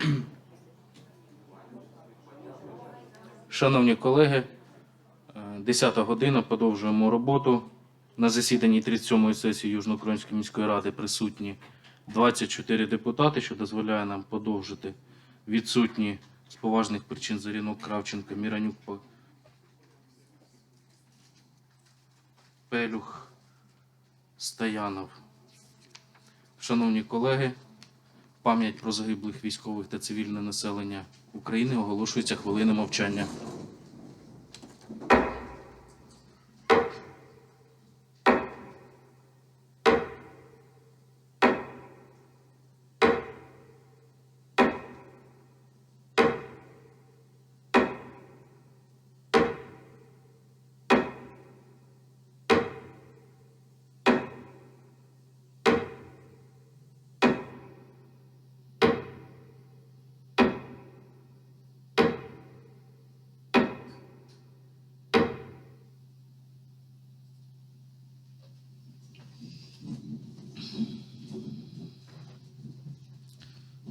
Шановні колеги, е, 10 година, продовжуємо роботу. На засіданні 37-ї сесії Южноукраїнської міської ради присутні 24 депутати, що дозволяє нам подовжити відсутні з поважних причин Зарінок, Кравченко, Міранюк, Пелюх, Стоянов. Шановні колеги, пам'ять про загиблих військових та цивільне населення України оголошується хвилина мовчання.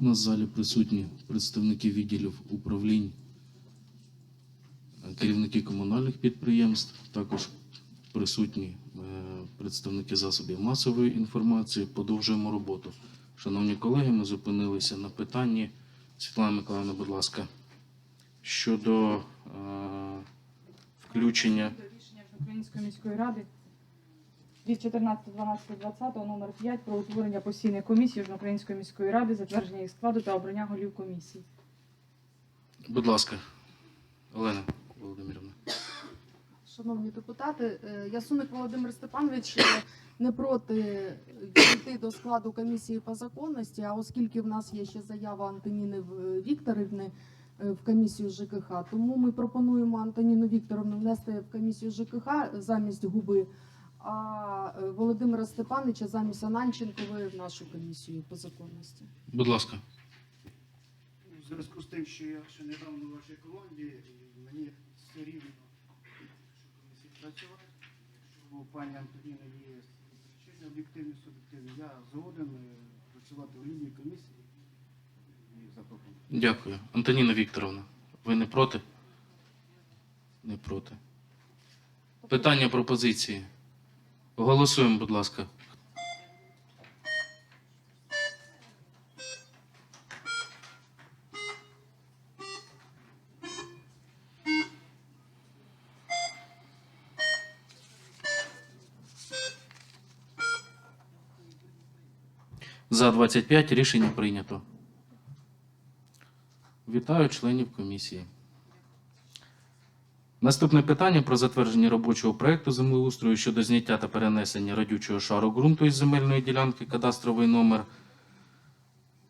У нас в залі присутні представники відділів управлінь, е, керівники комунальних підприємств, також присутні е, представники засобів масової інформації. Подовжуємо роботу. Шановні колеги, ми зупинилися на питанні. Світлана Миколаївна, будь ласка, щодо е, включення. До рішення Української міської ради від 14.12.20 номер 5 про утворення постійної комісії Української міської ради, затвердження їх складу та обрання голів комісії. Будь ласка, Олена Володимирівна. Шановні депутати, е, Ясуник Володимир Степанович е, не проти йти до складу комісії по законності, а оскільки в нас є ще заява Антоніни Вікторівни е, в комісію ЖКХ, тому ми пропонуємо Антоніну Вікторовну внести в комісію ЖКХ замість губи, а е, Володимира Степановича замість Ананченкової в нашу комісію по законності. Будь ласка. У зв'язку з тим, що я ще недавно в вашій команді, і мені все рівно, що комісії працювати. Якщо у пані Антоніни є причини об'єктивні, суб'єктивні, я згоден е, працювати в лінії комісії і запропоную. Дякую. Антоніна Вікторовна, ви не проти? Не проти. Питання пропозиції. Голосуємо, будь ласка. За 25 рішення прийнято. Вітаю членів комісії. Наступне питання про затвердження робочого проекту землеустрою щодо зняття та перенесення радючого шару ґрунту із земельної ділянки кадастровий номер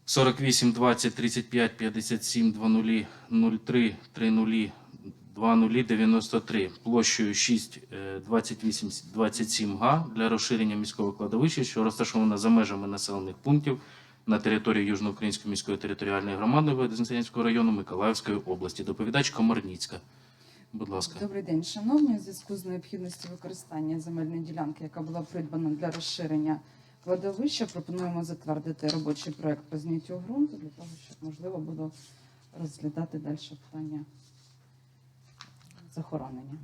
48 20 35 57 20 03 30 20 93 площею 6 е, 28 27 га для розширення міського кладовища, що розташовано за межами населених пунктів на території Южноукраїнської міської територіальної громади Вознесенського району Миколаївської області. Доповідач Комарніцька. Будь ласка. Добрий день, шановні. У зв'язку з необхідністю використання земельної ділянки, яка була придбана для розширення кладовища, пропонуємо затвердити робочий проект по зняттю ґрунту для того, щоб можливо було розглядати далі питання захоронення.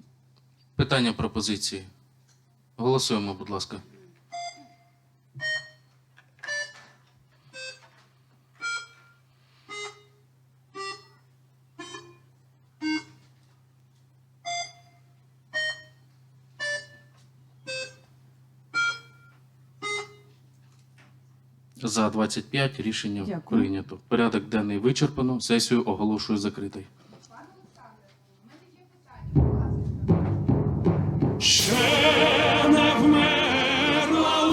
Питання пропозиції. Голосуємо, будь ласка. За 25 рішення Дякую. прийнято. Порядок денний вичерпано. Сесію оголошую закритою. Ще не вмерла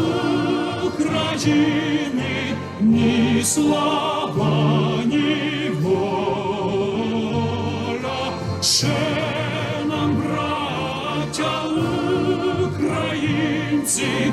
України ні слава, ні воля. Ще нам, браття українці,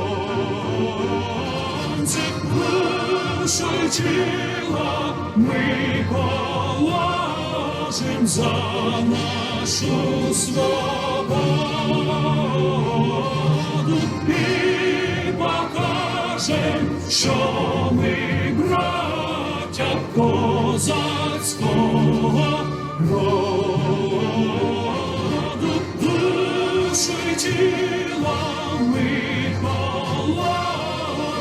сторонці, душу й ми положим за нашу свободу і покажем, що ми браття козацького роду, ми